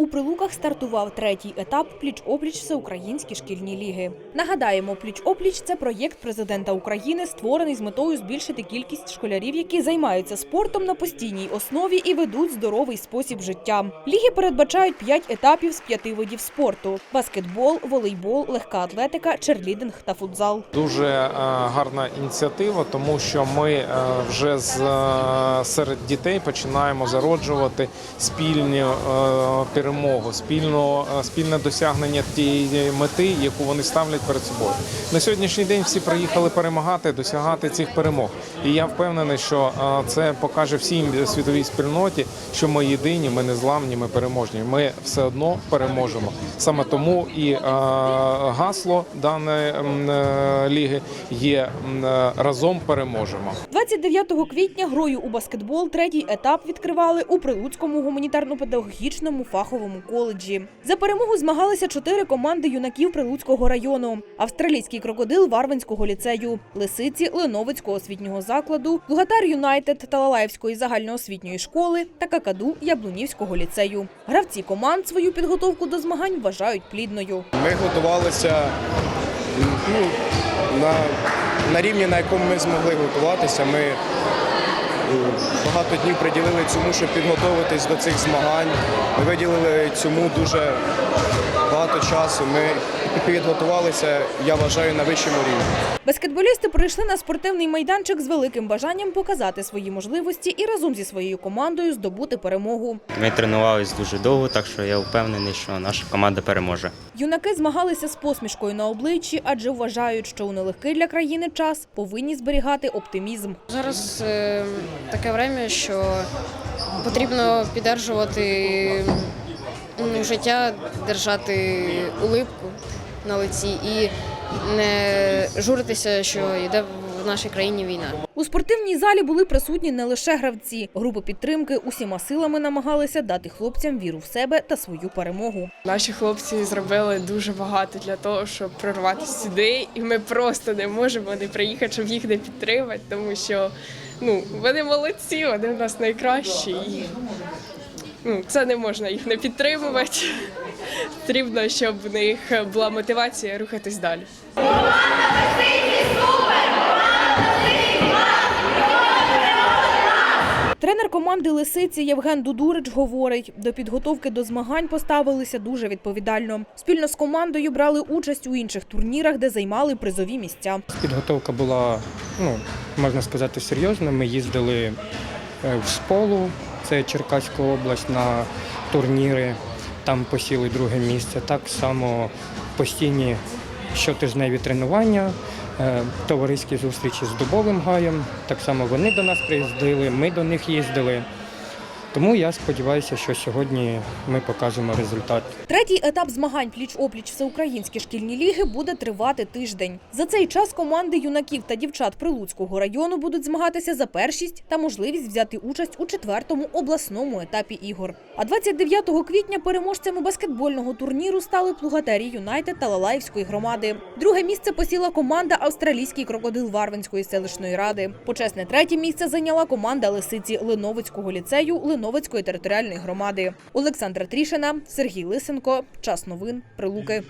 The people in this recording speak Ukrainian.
У Прилуках стартував третій етап пліч-опліч всеукраїнські шкільні ліги. Нагадаємо, пліч-опліч це проєкт президента України, створений з метою збільшити кількість школярів, які займаються спортом на постійній основі і ведуть здоровий спосіб життя. Ліги передбачають п'ять етапів з п'яти видів спорту: баскетбол, волейбол, легка атлетика, черлідинг та футзал. Дуже е, гарна ініціатива, тому що ми е, вже з е, серед дітей починаємо зароджувати спільні е, перемогу, спільно е, спільне досягнення тієї мети, яку вони ставлять перед собою. На сьогоднішній день всі приїхали перемагати, досягати цих перемог. І я впевнений, що е, це покаже всім світовій спільноті, що ми єдині, ми незламні, ми переможні. Ми все одно переможемо. Саме тому і е, гасло даної ліги є разом переможемо. 29 квітня грою у баскетбол третій етап відкривали у Прилуцькому гуманітарно-педагогічному фаховому коледжі. За перемогу змагалися чотири команди юнаків Прилуцького району: австралійський крокодил Варвинського ліцею, Лисиці Леновицького освітнього закладу, Лугатар Юнайтед Талалаївської загальноосвітньої школи та Какаду Яблунівського ліцею. Гравці команд свою підготовку до змагань вважають плідною. Ми готувалися ну, на, на рівні, на якому ми змогли готуватися. Ми багато днів приділили цьому, щоб підготуватись до цих змагань. Ми виділили цьому дуже багато часу. Ми підготувалися, я вважаю, на вищому рівні. Баскетболісти прийшли на спортивний майданчик з великим бажанням показати свої можливості і разом зі своєю командою здобути перемогу. Ми тренувалися дуже довго, так що я впевнений, що наша команда переможе. Юнаки змагалися з посмішкою на обличчі, адже вважають, що у нелегкий для країни час повинні зберігати оптимізм. Зараз е, таке время, що потрібно піддержувати ну, життя, держати улипку на лиці і не журитися, що йде нашій країні війна. У спортивній залі були присутні не лише гравці. Групи підтримки усіма силами намагалися дати хлопцям віру в себе та свою перемогу. Наші хлопці зробили дуже багато для того, щоб прорватися сюди, і ми просто не можемо не приїхати, щоб їх не підтримати, тому що ну вони молодці, вони в нас найкращі. І, ну, це не можна їх не підтримувати. Потрібно, щоб в них була мотивація рухатись далі. Команди Лисиці Євген Дудурич говорить, до підготовки до змагань поставилися дуже відповідально. Спільно з командою брали участь у інших турнірах, де займали призові місця. Підготовка була, ну, можна сказати, серйозна. Ми їздили е, в Сполу, це Черкаська область, на турніри, там посіли друге місце. Так само постійні щотижневі тренування, товариські зустрічі з Дубовим гаєм. Так само вони до нас приїздили, ми до них їздили. Тому я сподіваюся, що сьогодні ми покажемо результат. Третій етап змагань пліч-опліч всеукраїнські шкільні ліги буде тривати тиждень. За цей час команди юнаків та дівчат Прилуцького району будуть змагатися за першість та можливість взяти участь у четвертому обласному етапі ігор. А 29 квітня переможцями баскетбольного турніру стали Плугатері Юнайтед та Лалаївської громади. Друге місце посіла команда Австралійський крокодил Варвинської селищної ради. Почесне третє місце зайняла команда Лисиці Леновицького ліцею Леновицької територіальної громади. Олександра Трішина, Сергій Лисенко. Час новин. Прилуки.